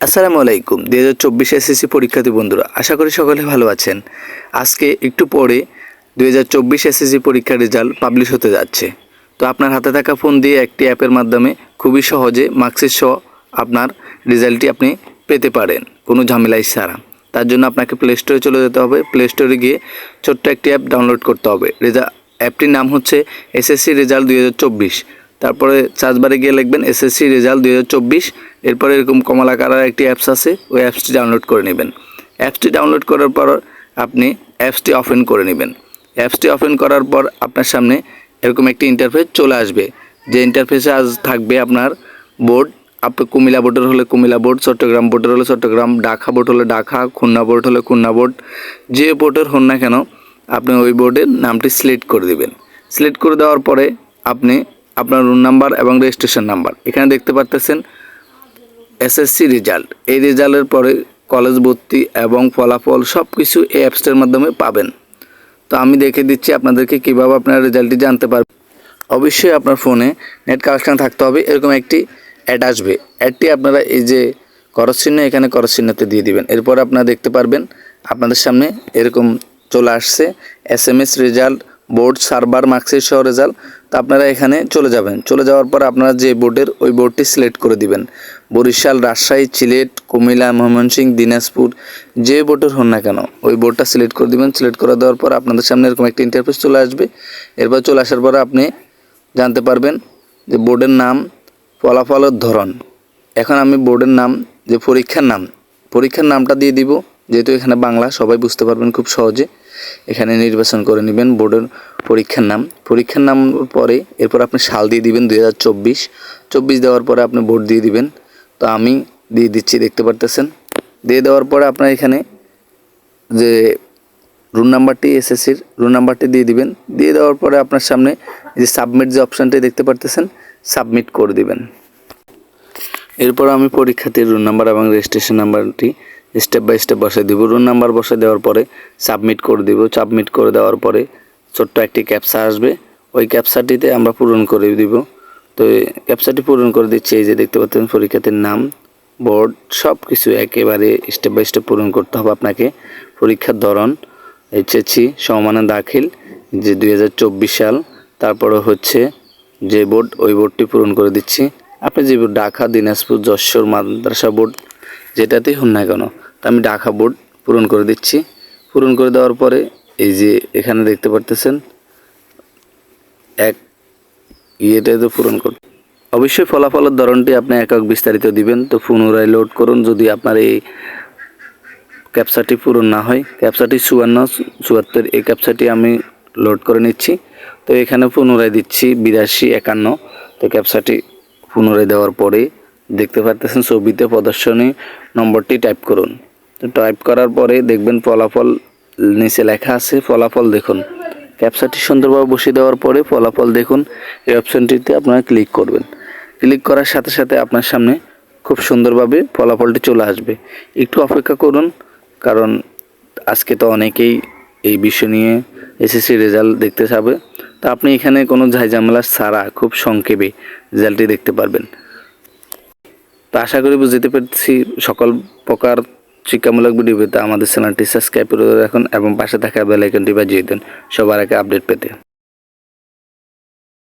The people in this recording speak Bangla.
আসসালামু আলাইকুম। দুই হাজার চব্বিশ এসএসসি পরীক্ষার্থী বন্ধুরা, আশা করি সকলে ভালো আছেন। আজকে একটু পরে দুই হাজার চব্বিশ এসএসসি পরীক্ষার রেজাল্ট পাবলিশ হতে যাচ্ছে। তো আপনার হাতে থাকা ফোন দিয়ে একটি অ্যাপের মাধ্যমে খুবই সহজে মার্কশিট সহ আপনার রেজাল্টটি আপনি পেতে পারেন, কোনো ঝামেলাই ছাড়া। তার জন্য আপনাকে প্লে স্টোরে চলে যেতে হবে। প্লে স্টোরে গিয়ে ছোট্ট একটি অ্যাপ ডাউনলোড করতে হবে। রেজা অ্যাপটির নাম হচ্ছে এসএসসি রেজাল্ট দুই হাজার চব্বিশ। তারপরে সার্চবারে গিয়ে লিখবেন এসএসসি রেজাল্ট দুই হাজার চব্বিশ। এরপরে এরকম কমলা কালার একটি অ্যাপস আছে, ওই অ্যাপসটি ডাউনলোড করে নেবেন। অ্যাপসটি ডাউনলোড করার পর আপনি অ্যাপসটি ওপেন করে নেবেন। অ্যাপসটি ওপেন করার পর আপনার সামনে এরকম একটি ইন্টারফেস চলে আসবে। যে ইন্টারফেসে আজ থাকবে আপনার বোর্ড আপনি কুমিল্লা বোর্ডের হলে কুমিল্লা বোর্ড চট্টগ্রাম বোর্ডের হলে চট্টগ্রাম, ঢাকা বোর্ড হলে ঢাকা, খুলনা বোর্ড হলে খুলনা বোর্ড যে বোর্ডের হন না কেন, আপনি ওই বোর্ডের নামটি সিলেক্ট করে দিবেন। সিলেক্ট করে দেওয়ার পরে আপনি আপনার রুম নাম্বার এবং রেজিস্ট্রেশন নাম্বার এখানে দেখতে পারতেছেন এসএসসি রেজাল্ট এই রেজাল্টের পরে কলেজ ভর্তি এবং ফলাফল সব কিছু এই অ্যাপসটার মাধ্যমে পাবেন। তো আমি দেখে দিচ্ছি আপনাদেরকে কীভাবে আপনার রেজাল্টটি জানতে পারবেন। অবশ্যই আপনার ফোনে নেট কানেকশান থাকতে হবে, এরকম একটি অ্যাড আসবে। অ্যাডটি আপনারা এই যে করস চিহ্ন এখানে করস চিহ্নতে দিয়ে দিবেন। এরপর আপনারা দেখতে পারবেন, আপনাদের সামনে এরকম চলে আসছে। S M S result board server মার্কসের সহ রেজাল্ট তো আপনারা এখানে চলে যাবেন। চলে যাওয়ার পর আপনারা যে বোর্ডের, ওই বোর্ডটি সিলেক্ট করে দিবেন। বরিশাল, রাজশাহী, সিলেট, কুমিল্লা, ময়মনসিংহ, দিনাজপুর, যে বোর্ডের হন না কেন, ওই বোর্ডটা সিলেক্ট করে দিবেন। সিলেক্ট করে দেওয়ার পর আপনাদের সামনে এরকম একটা ইন্টারফেস চলে আসবে। এরপর চলে আসার পর আপনি জানতে পারবেন যে বোর্ডের নাম, ফলাফলের ধরন। এখন আমি বোর্ডের নাম, যে পরীক্ষার নাম, পরীক্ষার নামটা দিয়ে দিব। যেহেতু এখানে বাংলা, সবাই বুঝতে পারবেন খুব সহজে। এখানে নির্বাচন করে নেবেন, বোর্ডের পরীক্ষার নাম। পরীক্ষার নাম পরে এরপর আপনি সাল দিয়ে দিবেন দুই হাজার চব্বিশ। চব্বিশ দেওয়ার পরে আপনি বোর্ড দিয়ে দিবেন। তো আমি দিয়ে দিচ্ছি, দেখতে পারতেছেন? দিয়ে দেওয়ার পরে আপনার এখানে যে রুম নাম্বারটি, এসএসসির রুম নাম্বারটি দিয়ে দিবেন। দিয়ে দেওয়ার পরে আপনার সামনে যে সাবমিট যে অপশানটি দেখতে পারতেছেন, সাবমিট করে দিবেন। এরপর আমি পরীক্ষার্থীর রুম নাম্বার এবং রেজিস্ট্রেশন নাম্বারটি স্টেপ বাই স্টেপ বসাই দিব। রুম নাম্বার বসাই দেওয়ার পরে সাবমিট করে দিব। সাবমিট করে দেওয়ার পরে ছোট্ট একটি ক্যাপসা আসবে। ওই ক্যাপসাটিতে আমরা পূরণ করে দিব। তো ক্যাপসাটি পূরণ করে দিচ্ছি। এই যে দেখতে পাচ্ছেন, পরীক্ষার্থীর নাম বোর্ড সব কিছু একেবারে স্টেপ বাই স্টেপ পূরণ করতে হবে আপনাকে। পরীক্ষার ধরন এইচএসসি সমানে দাখিল, যে দু হাজার চব্বিশ সাল। তারপরে হচ্ছে যে বোর্ড ওই বোর্ডটি পূরণ করে দিচ্ছি। আপনি যে ঢাকা, দিনাজপুর, যশোর, মাদ্রাসা বোর্ড যেটাতেই হন না কেন আমি ঢাকা বোর্ড পূরণ করে দিচ্ছি। পূরণ করে দেওয়ার পরে এই যে এখানে দেখতে পারতেছেন, এক ইয়েটা তো পূরণ করতে অবশ্যই ফলাফলের ধরনটি আপনি একক বিস্তারিত দিবেন, তো পুনরায় লোড করুন। যদি আপনার এই ক্যাপসাটি পূরণ না হয় ক্যাপসাটি চুয়ান্ন, চুয়াত্তর, এই ক্যাপসাটি আমি লোড করে নিচ্ছি। তো এখানে পুনরায় দিচ্ছি বিরাশি, একান্ন। তো ক্যাপসাটি পুনরায় দেওয়ার পরে দেখতে পারতেছেন ছবিতে প্রদর্শনী নম্বরটি টাইপ করুন। তো টাইপ করার পরে দেখবেন ফলাফল নিচে লেখা আছে, ফলাফল দেখুন। ক্যাপসাটি সুন্দরভাবে বসিয়ে দেওয়ার পরে ফলাফল দেখুন। এই অপশনটিতে আপনারা ক্লিক করবেন। ক্লিক করার সাথে সাথে আপনার সামনে খুব সুন্দরভাবে ফলাফলটি চলে আসবে। একটু অপেক্ষা করুন, কারণ আজকে তো অনেকেই এই বিষয় নিয়ে এসএসসি রেজাল্ট দেখতে যাবে। তো আপনি এখানে কোনো ঝাইঝামেলা ছাড়া খুব সংক্ষেপে রেজাল্টটি দেখতে পারবেন। তো আশা করি বুঝতে পেরেছি সকল প্রকার শিক্ষামূলক ভিডিও পেতে আমাদের চ্যানেলটি সাবস্ক্রাইব করে রাখুন এবং পাশে থাকা বেল আইকনটি বাজিয়ে দিন। সবার আগে আপডেট পেতে।